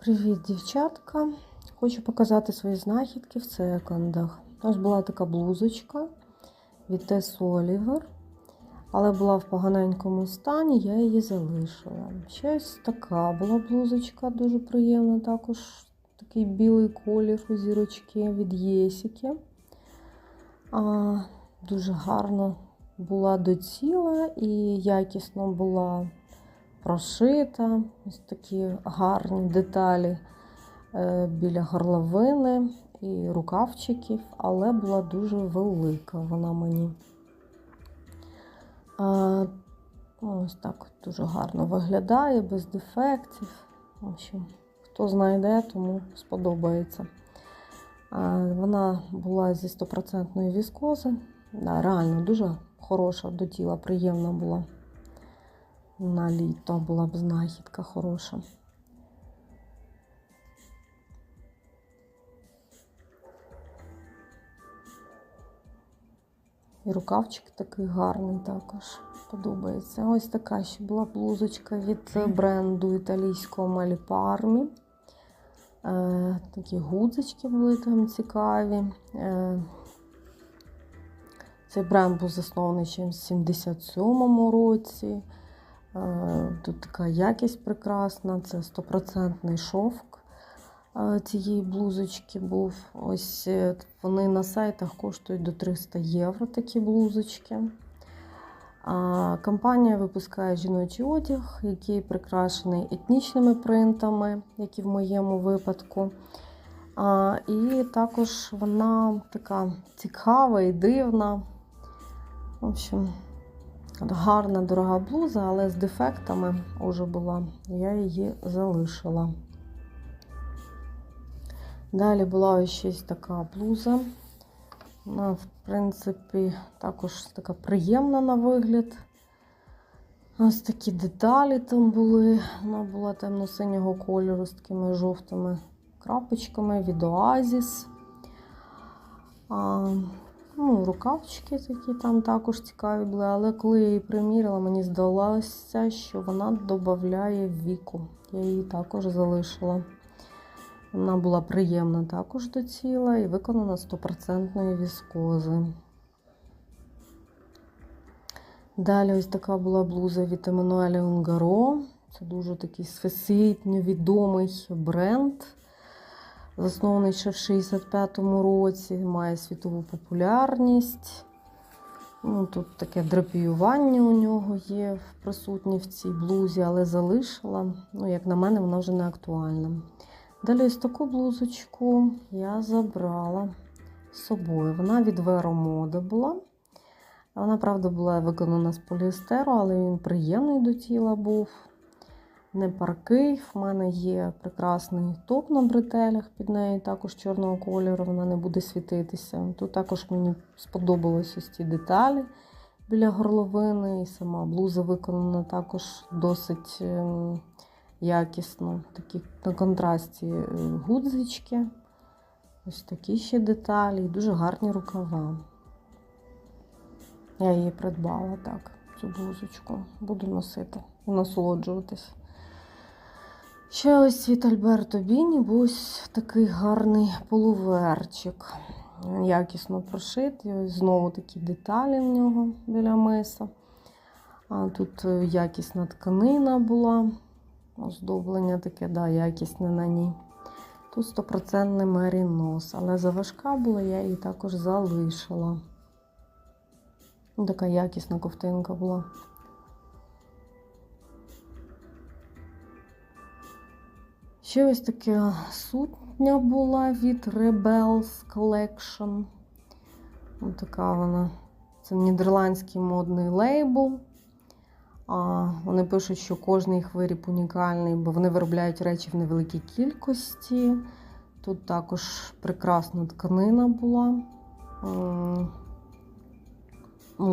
Привіт, дівчатка! Хочу показати свої знахідки в секондах. Ось була така блузочка від Tess Oliver, але була в поганенькому стані, я її залишила. Ще ось така була блузочка, дуже приємна, також такий білий колір у зірочки від Єсіки. А, Дуже гарно була до тіла і якісно була прошита. Ось такі гарні деталі е, біля горловини і рукавчиків, але була дуже велика вона мені. Ну, Ось так дуже гарно виглядає, без дефектів. В общем, хто знайде, тому сподобається. Вона була зі 100% віскози. Да, реально дуже хороша до тіла, приємна була. На літо була б знахідка хороша. І рукавчик такий гарний також подобається. Ось така ще була блузочка від бренду італійського Маліпармі. Е, такі гудзички були там цікаві. Е, цей бренд був заснований ще в 77-му році. Е, Тут така якість прекрасна, це стопроцентний шовк е, цієї блузочки був. Ось е, вони на сайтах коштують до 300 євро такі блузочки. Компанія випускає жіночий одяг, який прикрашений етнічними принтами, як і в моєму випадку. І також вона така цікава і дивна. В общем, гарна дорога блуза, але з дефектами вже була. Я її залишила. Далі була щось така блуза. Вона, в принципі, також така приємна на вигляд. Ось такі деталі там були. Вона була темно-синього кольору з такими жовтими крапочками від Oasis. Ну, Рукавчики такі там також цікаві були, але коли я її приміряла, мені здалося, що вона додає віку. Я її також залишила. Вона була приємна також до тіла і виконана 100% віскози. Далі ось така була блуза від Еммануеля Унгаро. Це дуже такий всесвітньо відомий бренд. Заснований ще в 65-му році, має світову популярність. Ну, Тут таке драпіювання у нього є присутнє в цій блузі, але залишила. Ну, як на мене, вона вже не актуальна. Далі ось таку блузочку я забрала з собою. Вона від Mode була. Вона, правда, була виконана з поліестеру, але він приємний до тіла був. Не паркий. В мене є прекрасний топ на бретелях під нею, також чорного кольору, вона не буде світитися. Тут також мені сподобалися ось ці деталі біля горловини. І сама блуза виконана також досить ем, якісно. Такі на контрасті е, гудзички. Ось такі ще деталі, і дуже гарні рукава. Я її придбала так, цю блузочку. Буду носити і насолоджуватись. Ще ось від Альберто Біні був такий гарний полуверчик. Якісно прошитий. Знову такі деталі в нього біля миса. А Тут е, якісна тканина була. Оздоблення таке, да, якісне на ній. Тут стопроцентний мерінос, але заважка була, я її також залишила. Така якісна ковтинка була. Ще ось така сутня була від Rebels Collection. Ось така вона. Це нідерландський модний лейбл. А, Вони пишуть, що кожний їх виріб унікальний, бо вони виробляють речі в невеликій кількості. Тут також прекрасна тканина була.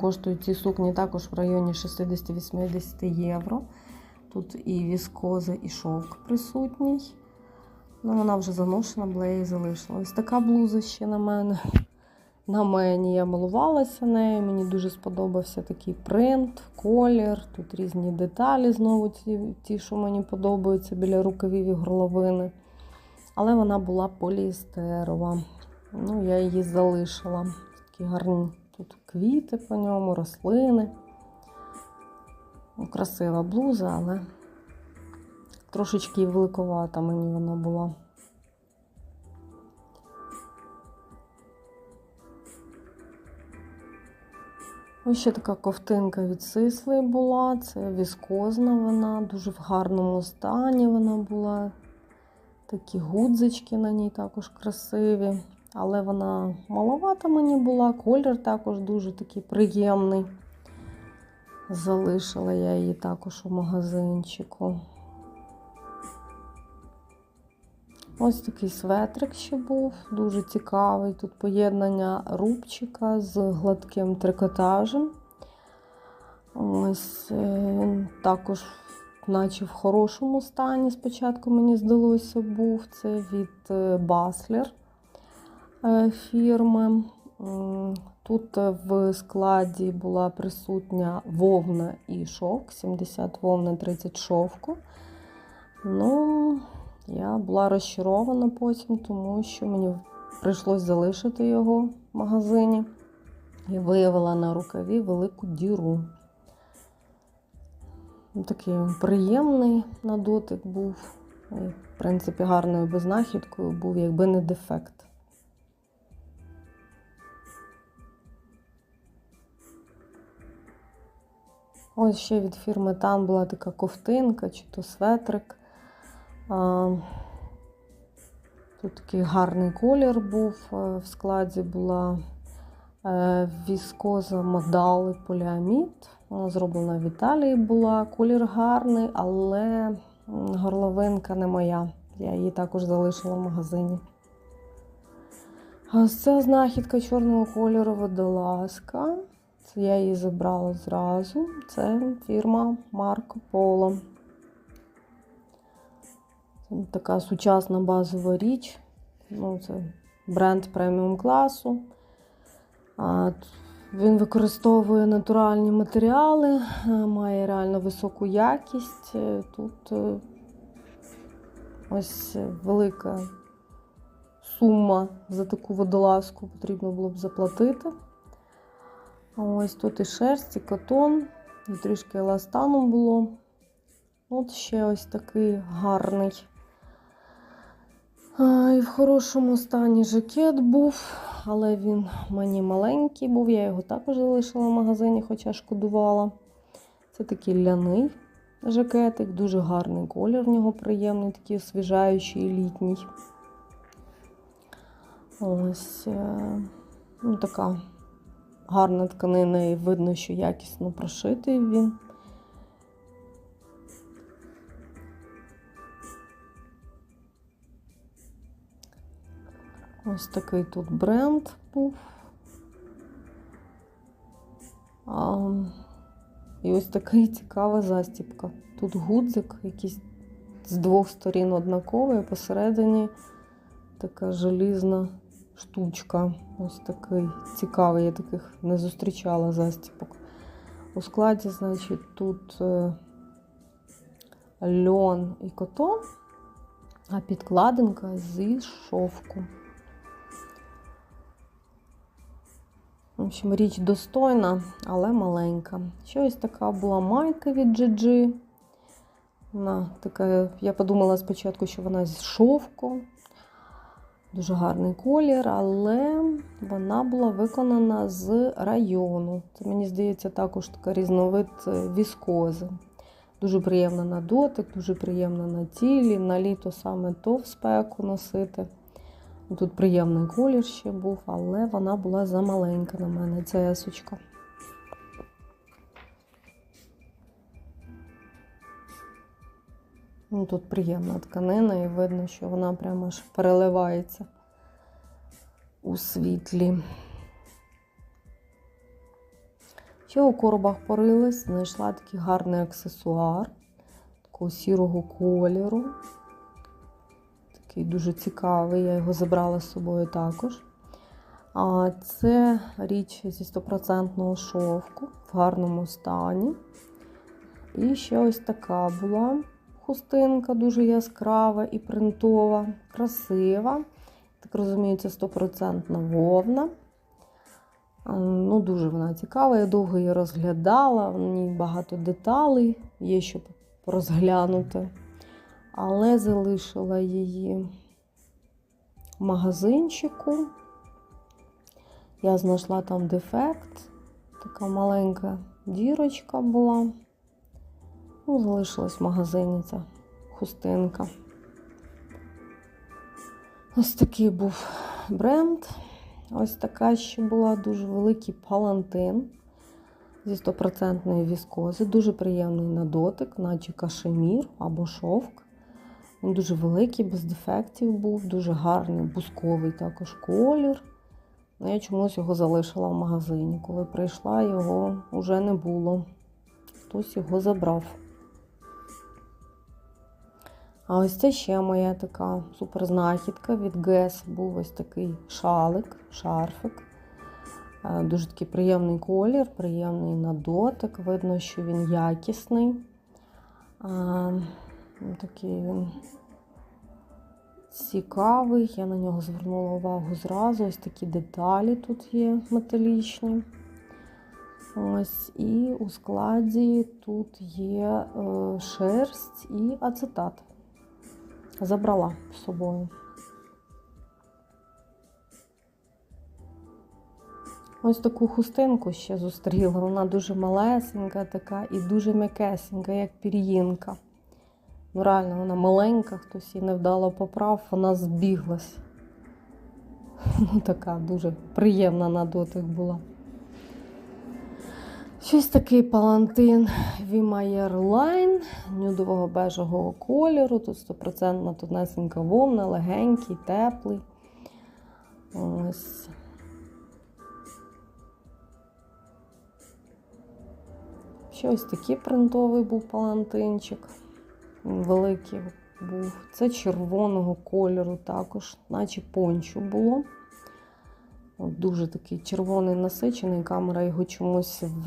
Коштують ці сукні також в районі 60-80 євро. Тут і віскоза, і шовк присутній. Ну, Вона вже заношена, була я її залишила. Ось така блуза ще на мене на мені. Я малувалася нею. Мені дуже сподобався такий принт, колір. Тут різні деталі, знову ті, ті, що мені подобаються біля рукавів і горловини. Але вона була поліестерова. Ну, я її залишила. Такі гарні тут квіти по ньому, рослини. Ну, Красива блуза, але трошечки великовата мені вона була. Ось ще така ковтинка від сисли була. Це віскозна вона, дуже в гарному стані вона була. Такі гудзички на ній також красиві. Але вона маловата мені була, колір також дуже такий приємний. Залишила я її також у магазинчику. Ось такий светрик ще був, дуже цікавий. Тут поєднання рубчика з гладким трикотажем. Ось е, він також, наче в хорошому стані, спочатку мені здалося, був. Це від Баслер фірми. Тут в складі була присутня вовна і шовк, 70 вовна, 30 шовку. Ну, я була розчарована потім, тому що мені прийшлось залишити його в магазині і виявила на рукаві велику діру. Такий приємний на дотик був. В принципі, гарною безнахідкою був, якби не дефект. Ось ще від фірми Тан була така ковтинка чи то светрик. Тут такий гарний колір був. В складі була е, віскоза модали поліамід. Вона зроблена в Італії була. Колір гарний, але горловинка не моя. Я її також залишила в магазині. Ось це знахідка чорного кольору водолазка. Я її забрала зразу. Це фірма Марко Поло. Це така сучасна базова річ. Ну, Це бренд преміум класу. Він використовує натуральні матеріали, має реально високу якість. Тут е, ось велика сума за таку водолазку потрібно було б заплатити. Ось тут і шерсть, і котон, і трішки еластану було. От ще ось такий гарний. І в хорошому стані жакет був, але він мені маленький був, я його також залишила в магазині, хоча шкодувала. Це такий ляний жакетик, дуже гарний колір в нього приємний, такий освіжаючий літній. Ось е, ну, така гарна тканина і видно, що якісно прошитий він. Ось такий тут бренд був. А, І ось така цікава застіпка. Тут гудзик якийсь з двох сторін однаковий, посередині така желізна штучка. Ось такий цікавий, я таких не зустрічала застіпок. У складі, значить, тут е, льон і котон, а підкладинка зі шовку. В общем, річ достойна, але маленька. Ще ось така була майка від GG. Вона така, Я подумала спочатку, що вона з шовку. Дуже гарний колір, але вона була виконана з району. Це, мені здається, також така різновид віскози. Дуже приємна на дотик, дуже приємна на тілі, на літо саме то в спеку носити. Тут приємний колір ще був, але вона була замаленька на мене, ця есочка. Ну, Тут приємна тканина і видно, що вона прямо аж переливається у світлі. Ще у коробах порилась, знайшла такий гарний аксесуар такого сірого кольору. Такий дуже цікавий, я його забрала з собою також. А це річ зі стопроцентного шовку в гарному стані. І ще ось така була хустинка, дуже яскрава і принтова, красива. Так розумію, це стопроцентна вовна. Ну, Дуже вона цікава. Я довго її розглядала, в ній багато деталей є, щоб розглянути. Але залишила її в магазинчику. Я знайшла там дефект. Така маленька дірочка була. Ну, залишилась в магазині ця хустинка. Ось такий був бренд. Ось така ще була дуже великий палантин зі 100% віскози. Дуже приємний на дотик, наче кашемір або шовк. Він дуже великий, без дефектів був, дуже гарний, бусковий також колір. Ну, Я чомусь його залишила в магазині. Коли прийшла, його вже не було. Хтось його забрав. А ось це ще моя така суперзнахідка від ГЕС. Був ось такий шалик, шарфик. Е, Дуже такий приємний колір, приємний на дотик. Видно, що він якісний. А, Такий він цікавий. Я на нього звернула увагу зразу. Ось такі деталі тут є металічні. Ось, і у складі тут є е, шерсть і ацетат. Забрала з собою. Ось таку хустинку ще зустріла. Вона дуже малесенька така і дуже м'якесенька, як пір'їнка. Ну, реально, вона маленька, хтось її невдало поправ, вона збіглась. Ну, така дуже приємна на дотик була. Щось такий палантин Вімаєр Line нюдового бежевого кольору. Тут 100% тонесенька вовна, легенький, теплий. Ось. Ще ось такий принтовий був палантинчик. Великий був. Це червоного кольору також, наче пончо було. Дуже такий червоний насичений, камера його чомусь в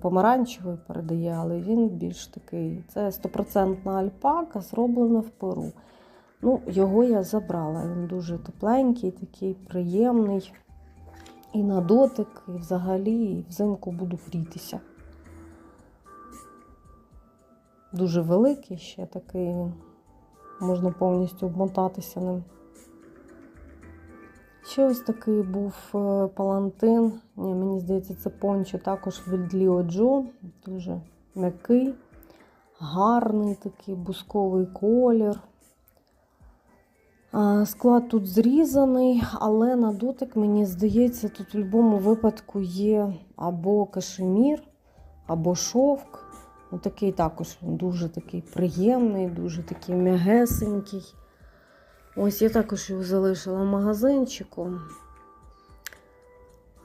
помаранчевий передає, але він більш такий. Це стопроцентна альпака, зроблена в перу. Ну, Його я забрала. Він дуже тепленький, такий приємний. І на дотик, і взагалі і взимку буду грітися. Дуже великий ще такий. Можна повністю обмотатися ним. Ще ось такий був е, палантин. Ні, Мені здається, це пончо також від Ліо Джо. Дуже м'який, гарний такий бусковий колір. Склад тут зрізаний, але на дотик, мені здається, тут в будь-якому випадку є або кашемір, або шовк. Ну, такий також дуже такий приємний, дуже такий м'ягесенький. Ось я також його залишила в магазинчику.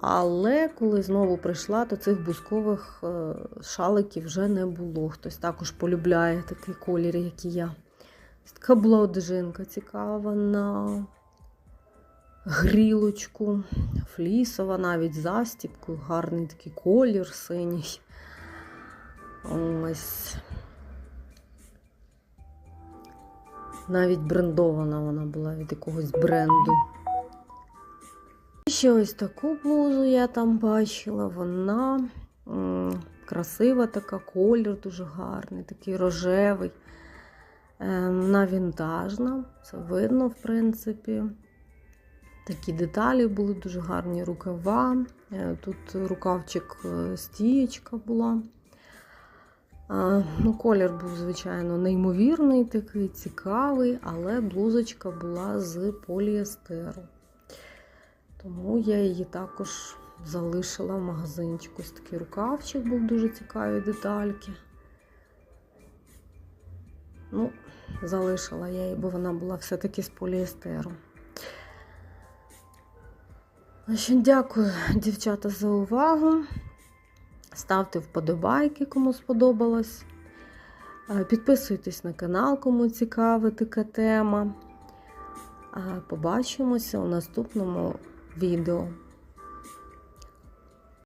Але коли знову прийшла, то цих бускових е, шаликів вже не було. Хтось також полюбляє такий колір, як і я. Така була одежинка цікава на грілочку, флісова, навіть застіпкою, гарний такий колір синій. Ось. Навіть брендована вона була від якогось бренду. Ще ось таку блузу я там бачила. Вона м красива така, колір дуже гарний, такий рожевий. Е вона вінтажна, це видно, в принципі. Такі деталі були дуже гарні рукава. Е тут рукавчик е, стієчка була. Ну, Колір був, звичайно, неймовірний, такий цікавий, але блузочка була з поліестеру. Тому я її також залишила в магазинчику. Ось такий рукавчик був дуже цікаві детальки. Ну, залишила я її, бо вона була все-таки з поліестеру. Дякую, дівчата, за увагу. Ставте вподобайки, кому сподобалось. Підписуйтесь на канал, кому цікава така тема. Побачимося у наступному відео.